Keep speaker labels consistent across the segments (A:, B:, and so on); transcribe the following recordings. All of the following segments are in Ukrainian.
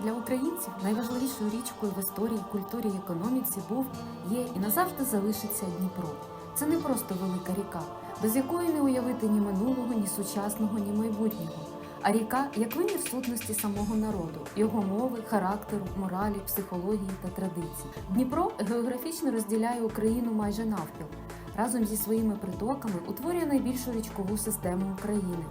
A: Для українців найважливішою річкою в історії, культурі і економіці був, є і назавжди залишиться Дніпро. Це не просто велика ріка, без якої не уявити ні минулого, ні сучасного, ні майбутнього. А ріка як вимір сутності самого народу, його мови, характеру, моралі, психології та традицій. Дніпро географічно розділяє Україну майже навпіл. Разом зі своїми притоками утворює найбільшу річкову систему України.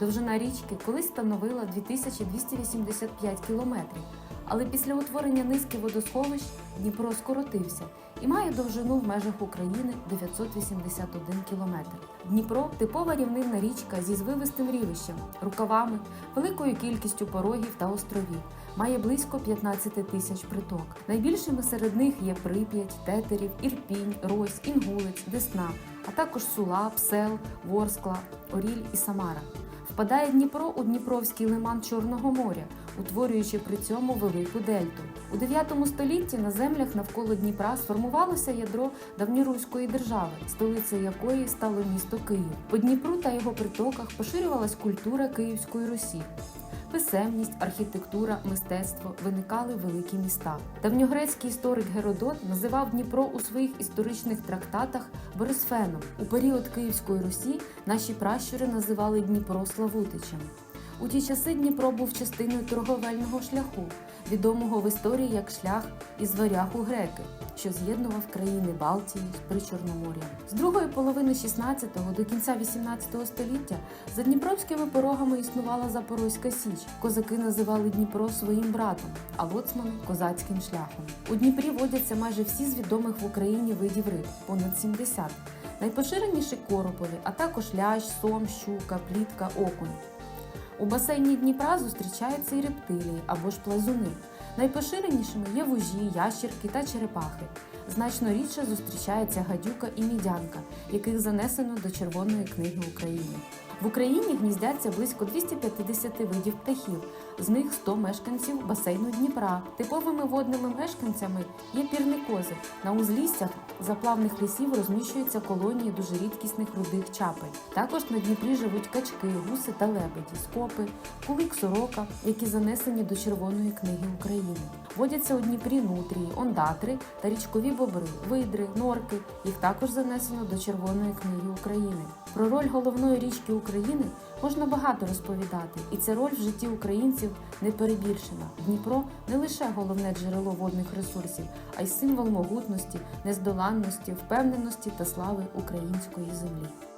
A: Довжина річки колись становила 2285 кілометрів, але після утворення низки водосховищ Дніпро скоротився і має довжину в межах України 981 кілометр. Дніпро типова рівнинна річка зі звивистим рівищем, рукавами, великою кількістю порогів та островів. Має близько 15 тисяч приток. Найбільшими серед них є Прип'ять, Тетерів, Ірпінь, Рось, Інгулець, Десна, а також Сула, Псел, Ворскла, Оріль і Самара. Впадає Дніпро у Дніпровський лиман Чорного моря, утворюючи при цьому велику дельту. У 9 столітті на землях навколо Дніпра сформувалося ядро давньоруської держави, столицею якої стало місто Київ. По Дніпру та його притоках поширювалась культура Київської Русі. Писемність, архітектура, мистецтво виникали великі міста. Давньогрецький історик Геродот називав Дніпро у своїх історичних трактатах Борисфеном. У період Київської Русі наші пращури називали Дніпро Славутичем. У ті часи Дніпро був частиною торговельного шляху, відомого в історії як шлях із варяг у греки, що з'єднував країни Балтії з Причорномор'ям. З другої половини 16-го до кінця 18 століття за дніпровськими порогами існувала Запорозька Січ. Козаки називали Дніпро своїм братом, а лоцмани козацьким шляхом. У Дніпрі водяться майже всі з відомих в Україні видів риб, понад 70. Найпоширеніші коропові, а також лящ, сом, щука, плітка, окунь. У басейні Дніпра зустрічаються і рептилії або ж плазуни. Найпоширенішими є вужі, ящірки та черепахи. Значно рідше зустрічається гадюка і мідянка, яких занесено до Червоної книги України. В Україні гніздяться близько 250 видів птахів, з них 100 мешканців басейну Дніпра. Типовими водними мешканцями є пірникози. На узліссях заплавних лісів розміщуються колонії дуже рідкісних рудих чапель. Також на Дніпрі живуть качки, гуси та лебеді, скопи, кулик сорока, які занесені до Червоної книги України. Водяться у Дніпрі нутрії, ондатри та річкові бобри, видри, норки. Їх також занесено до Червоної книги України. Про роль головної річки України можна багато розповідати, і ця роль в житті українців не перебільшена. Дніпро не лише головне джерело водних ресурсів, а й символ могутності, нездоланності, впевненості та слави української землі.